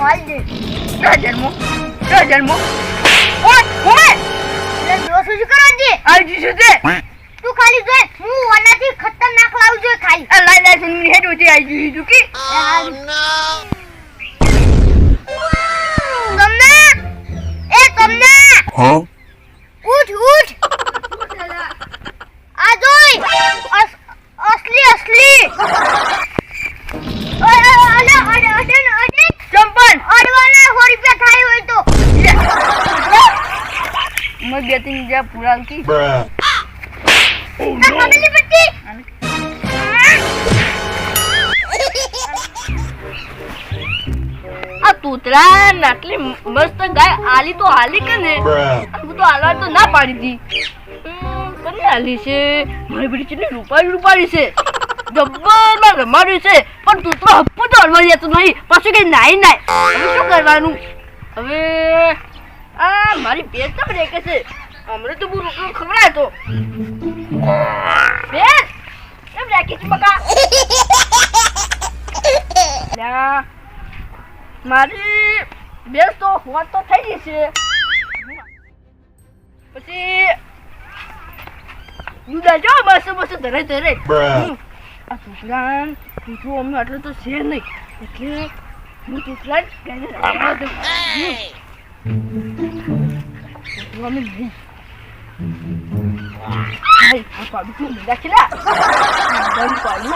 Mall દે ઓય ઓય એટલે દોસ્ત શું કરવા દે? તે તું ખાલી જોઈ હું વનાથી ખતરનાક લાવું જોઈએ ખાલી. આ લાઈ લાઈ સુની હેડ ઉતી આવી જઈશું તું કી તમને? એ તમને? ઉઠ ઉઠ. આ જોઈ અસલી અસલી અરે, અરે, અરે, અરે, અરે, અરે, ચંપન અડવાના સો રૂપિયા થાય હોય તો મેં બે ત્રણ જ્યાં પૂરા કી Bruh. તાર ખબરની પટ્ટી આ તૂતરા ને આટલી મસ્ત ગાય આલી તો હાલી કે ને? હું તો હાલવા તો ના પાડી દી. હમ, કોને હાલી છે? મારી બેટી કેટલી રૂપાળી રૂપાળી છે. જબ્બરમાં રમાડ્યું છે. પણ તૂતરો હપ્પુ તો હલવા જતો નહીં. પાછું કઈ નાઈ નાય. હવે શું કરવાનું? હવે આ મારી પેટ તો બ્રેકે છે. હમણાં તો બહુ રોટલો ખવડાય તો બેન કેમ રાખી છે બકા મારી બેસ તો હોત તો થઈ ગઈ છે પછી જુદા જો બસ બસ ધરે ધરે. આ છોકરા પૂછવું અમને આટલો તો છે નહીં એટલે હું છોકરા. અમે નહીં. હાય, આ પાડું me લીધા છે લા. બંધ પાડું.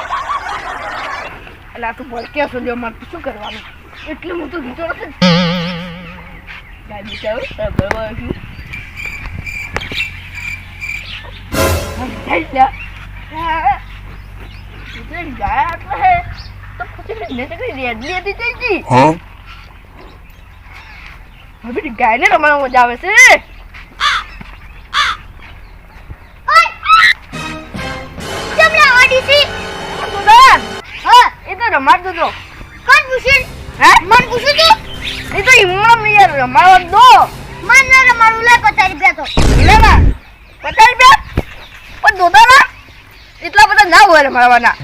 એટલે આ તો ભડક્યા છો લ્યો, મારે શું કરવાનું એટલે હું તો લીધો નથી ગાડી ભરવા છું થઈ ગયા એટલે હે તો પછી મેં તો કઈ રેડલી હતી થઈ ગઈ હવે ગાયને રમવાનું મજા આવે છે તો કોણ પૂછ્યું હે? મન પૂછ્યું તું એ તો ઈમણો મિયર યાર દો. મન ના રમાડું લે પચાસ રૂપિયા તો. લેવા પચાસ રૂપિયા? પણ દોદાના એટલા બધા ના હોય રમાડવાના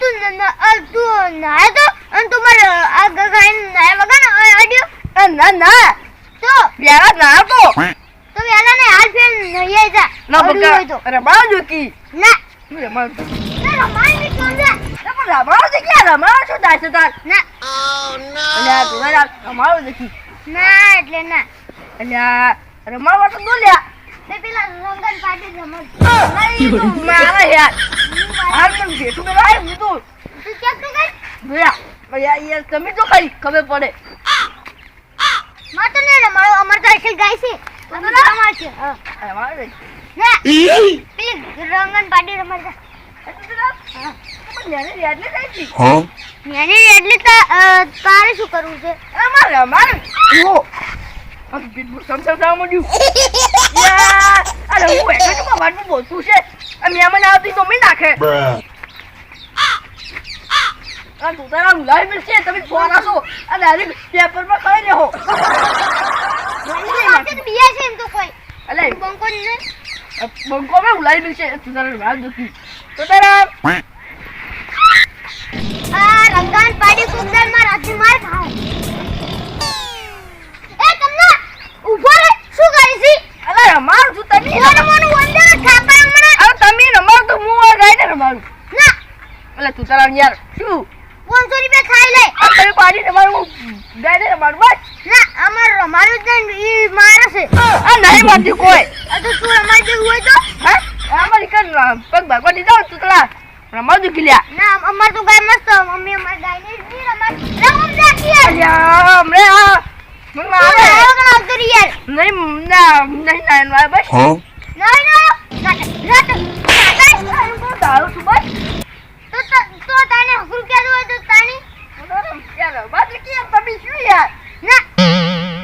તું ન- ન- તું નાય તો? અન તું મારે આ ગગાઈને નાય વગર ને અડ્યો ના ના. તો? પ્યારા ના તો તો વેલા ને હાલ ફેર નહીં જા ના બકા. રમાડો કી ના રમાડની કોણ જા પણ રમાડો છે ક્યાં? રમાડો છો છે તાર? ના. આ રમાડો નથી. ના એટલે ના. એટલે રમાડવા તો બોલ્યા તે પેલા રંગન પાટી રમત મારા યાર. હાલ મને ભેટું મેળવાય હું તો. તું તો યાર તમે તો ખબર પડે. તો રમાડો અમાર તો ગાય છે. તો રમાડ છે. હા. રમાડો. છે. ના પેલી રંગન પાટી રમત જા. ને છે Huh? એની એટલે તા- અ, તારે શું કરવું છે? અમારે અમારે ઓ આ તો પીઠ સમ સમ સમ મળ્યું યાર અરે હું એકલો છું બોલતું છે. મહેમાન આવતી તો મેં નાખે. તું તારા ગુલાબી છે તમે ફોન છો અને ડાયરેક્ટ પેપર પર લેહો. પાસે તો બીયા છે એમ તો કોઈ. અલે. બંકો નહીં બંકો માં ગુલાબી મિર્ચ છે તું તારા વાત દુખી તો તારા યાર શું 500 રૂપિયા ખાઈ લે આ તમે પાડી રમાડું દે દે રમાડું બસ ના અમાર રમાડું જ નહીં ઈ મારે છે આ નહીં મારતી કોઈ આ તો તું રમાડી જેવું હોય તો હા અમારી કન પગ ભાગવા દીધા તું તારા રમાડું કિલ્યા ના અમાર તો ગાય મસ્ત મમ્મી અમાર ગાય ને નહીં રમાડ રમમ રાખી અલ્યા હમણે આ મને મારે ના કરી યાર નહીં ના નહીં ના ના બસ? નહીં ના રાત રાત તારું છું બસ તો તો- દો તો તાની? યાર બસ કે તમે શું યાર? ના.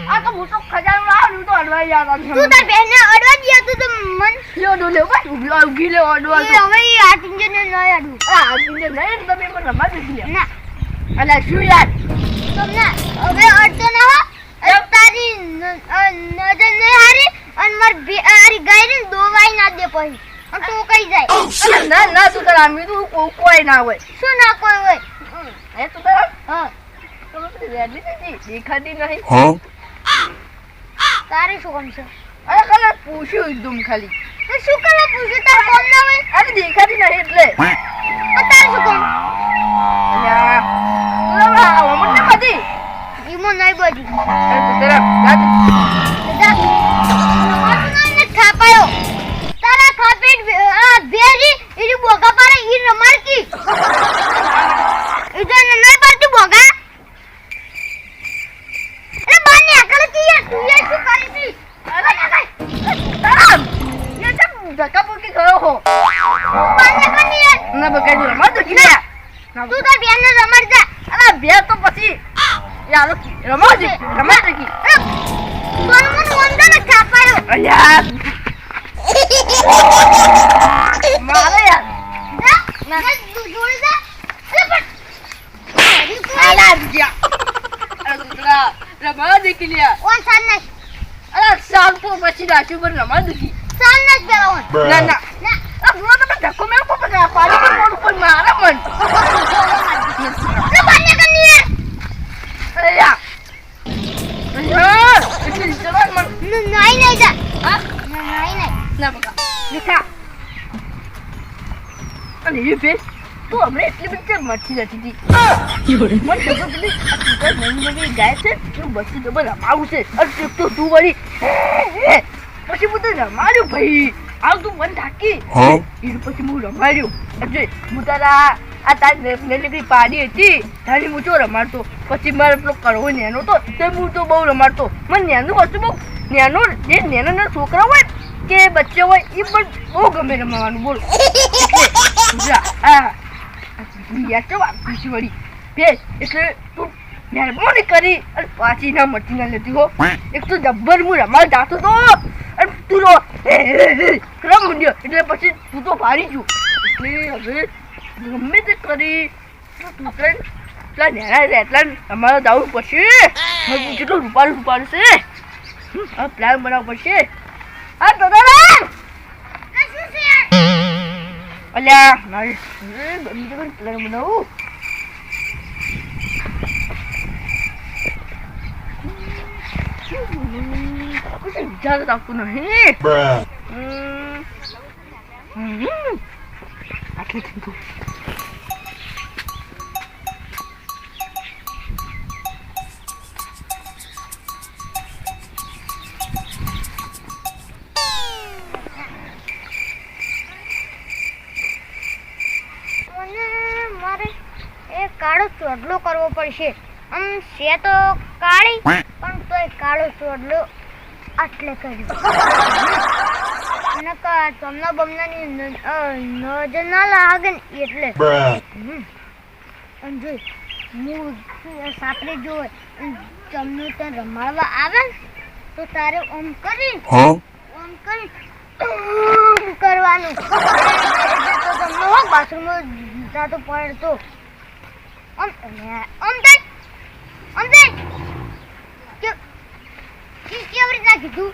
આ તો મોટો ખજાનો લાવ્યો તો હલવાઈ યાર તું તાર બહેનને અડવા ગયા તું તો મન લ્યો ડો લ્યો બસ ઊભી ઊભી લે ઓડો એ હવે ને અડવું. આ આદમીને નહીં તમે મને રમાડી દીધી ના. અલ્યા શું યાર? તમને હવે અડતો ના હો. તારી નજર નહીં હારી અને માર બે- હારી ગાય દોવાઈ ના દે પછી. તું કઈ જાય ના ના તું તારા આમી તું કોઈ ના હોય શું ના કોઈ હોય એ તું તારા હા દેખાતી નહીં તારે શું કામ છે અરે કલર પૂછ્યું એકદમ ખાલી શું કરવા પૂછ્યું તાર કોમ ના હોય અરે દેખાતી નહીં એટલે તારે શું કામ અલ્યા તું હવે આ વમન ને બધી ઈમો નહીં બધી તારા ને રમાડ જા અરે બે તો પછી યાર રમાડ દે રમા દે કી. સોનું મને વંદો ને કાપાયો અલ્યા મારે યાર. ના. જોડી જા લે. પણ અરે કોઈ આલા ગયા અરે દુસરા રમા દે કિલિયા ઓન સાન ના અરે સાલ તો પછી રાશુ પર રમા કી. સાન ના પેલા ના ના. ના. અરે હું તો ધક્કો મેં પકડા પાડી પર મોડ પર મારા મન. પછી હું તો રમાડ્યું. ભાઈ આવ તું મન થાકી પછી હું રમાડ્યું. એટલે હું તારા આ તારી નેલીગરી પાડી હતી. તારી હું તો રમાડતો. પછી મારે પેલો કરવો નેનો તો તે હું તો બહુ રમાડતો. મને નેનું વસ્તુ બહુ. નેનો જે નાના છોકરા હોય કે બચ્ચા હોય એ પણ બહુ ગમે રમાવાનું બોલો. વળી. બે એટલે તું મહેરબાની કરી અને પાછી ના મટી ના લેતી હો. એક તો જબ્બર હું રમાડ જાતો તો અને તું રો. હે, હે, હે, રમ મંડ્યો એટલે પછી તું તો ભારી છું. એટલે હવે ગમે તે કરી. તું ત્રણ પેલા નેના રહેટલા અમારે જવું પડશે. કેટલું રૂપારું રૂપારું છે. હમ, પ્લાન બનાવવો પડશે. દાદા આ શું છે યાર. અલ્યા મારે ગમે તે કરી પ્લાન બનાવું? વિચાર જ આવતું નહીં. Bruh. થયું ચોડલો કરવો પડશે. આમ છે તો કાળી પણ તોય કાળો ચોડલો આટલે કર્યો. અને કા ચમના બમનાની નજર ના લાગે ને એટલે. અને જોઈ હું સાપરે જોવે ચમનું રમાડવા આવે તો તારે ઓમ કરી ઓમ કરી કરવાનું. તો તમને બાથરૂમમાં જાતો પડે થાય કે કે કેવી રીતના કીધું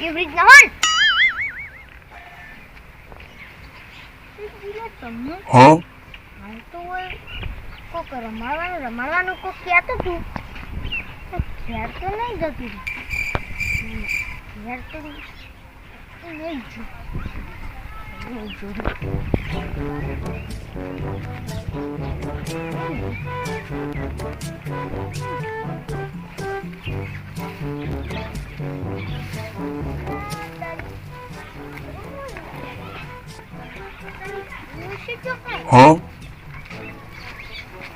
એવી રીતના હોય? હાલ તો કોક રમાડવાનું રમાડવાનું કોક કહેતું તું તો ઘેર તો નહીં જતી. ઘેર તો નહીં જો નહીં જોયું. ડોશી જો કાંઈ. Huh?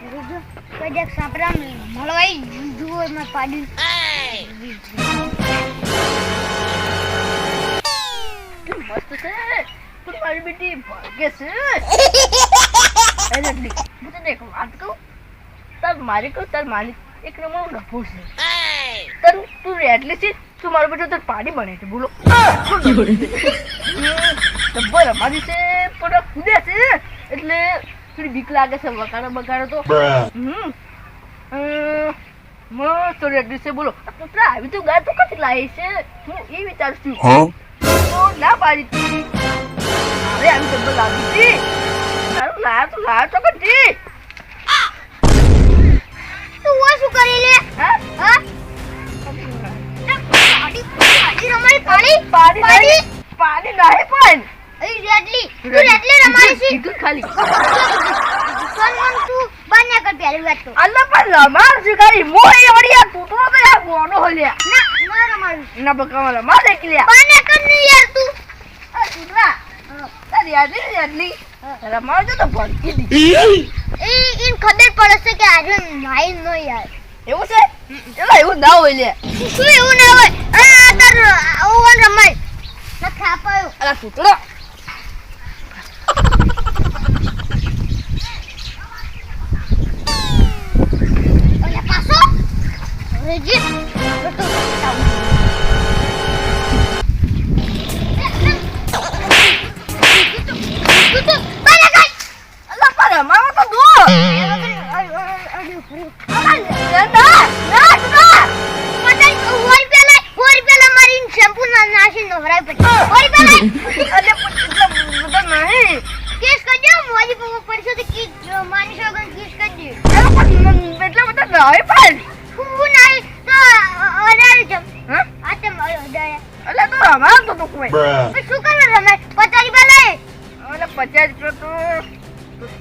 જો કદાચ સાપરા મળવાઈ જુઓ એમાં પાડી કેમ મસ્ત છે પણ મારી બેટી ભાગે છે. એટલે હું તને એક વાત કહું. તાર મારી કહું તાર માલિક એક નંબર ડફો છે. તાર તું રેડલી છે તું મારો બેટો તાર પાણી બને છે બોલો. ડબ્બો રમાડી છે પણ ખુદે છે. એટલે થોડી બીક લાગે છે વગાડો બગાડો તો. હમ. મસ્ત રેડલી છે બોલો. કૂતરા આવી તો ગાય તો કથી લાવી છે? હું એ વિચારું છું. ના પાડી અરે આવી ડબ્બો લાવી હતી તારું લાયો તું લાયો તો કદી તું ઓય શું કરી લે? હા? હા? નહીં પણ? રેડલી તું રેડલી. રમાડી છે. કીધું ખાલી. સોન તું બન્યા કર પહેલી વાત તો. અલ્લા પણ રમાડ તો ગોનો હલ્યા ના ના રમાડું ના બકા રમાડ એકલ્યા બન્યા કર ને યાર તું. આ તૂટલા હા. તારી આટલી? ને આટલી હા. રમાડ તો ભડકી દી. એ ઇન ખબર પડે કે આજે નાઈ નો યાર એવું છે? ચલો એવું ના હોય લે. શું એવું ના હોય? આ તાર ઓવન રમાય. ના ખાપાયો અલા તૂટલો ઓલા પાછો. રેજી શું કરવા રમાય પચાસ રૂપિયા લાય અલે પચાસ રૂપિયા તો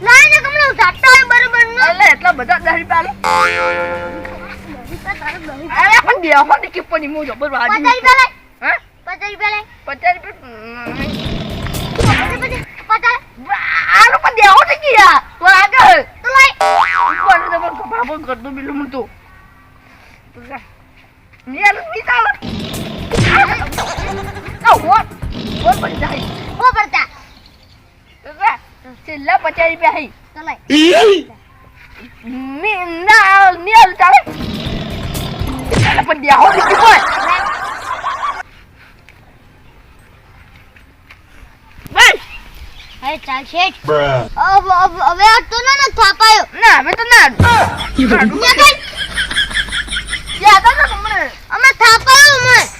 લાય ને કમલો સાટો હોય બરોબર નો. અલે એટલા બધા દસ રૂપિયા પણ દેહો ની પણ જબર પચાસ વાજી રૂપિયા હા? પચાસ રૂપિયા પચાસ રૂપિયા? પચાસ પચાસ. આનો પણ દેહો ને ગયા. તો આગળ. તો લાય ઉપર તો પણ બાબો કર દો બિલું તો આ હોટ હોટ પડી જાય હો પડતા બાબા પચાસ રૂપિયા હઈ ચલાય તો ના ના થાપાયો ના હવે તો ના અમે થાપાયો અમે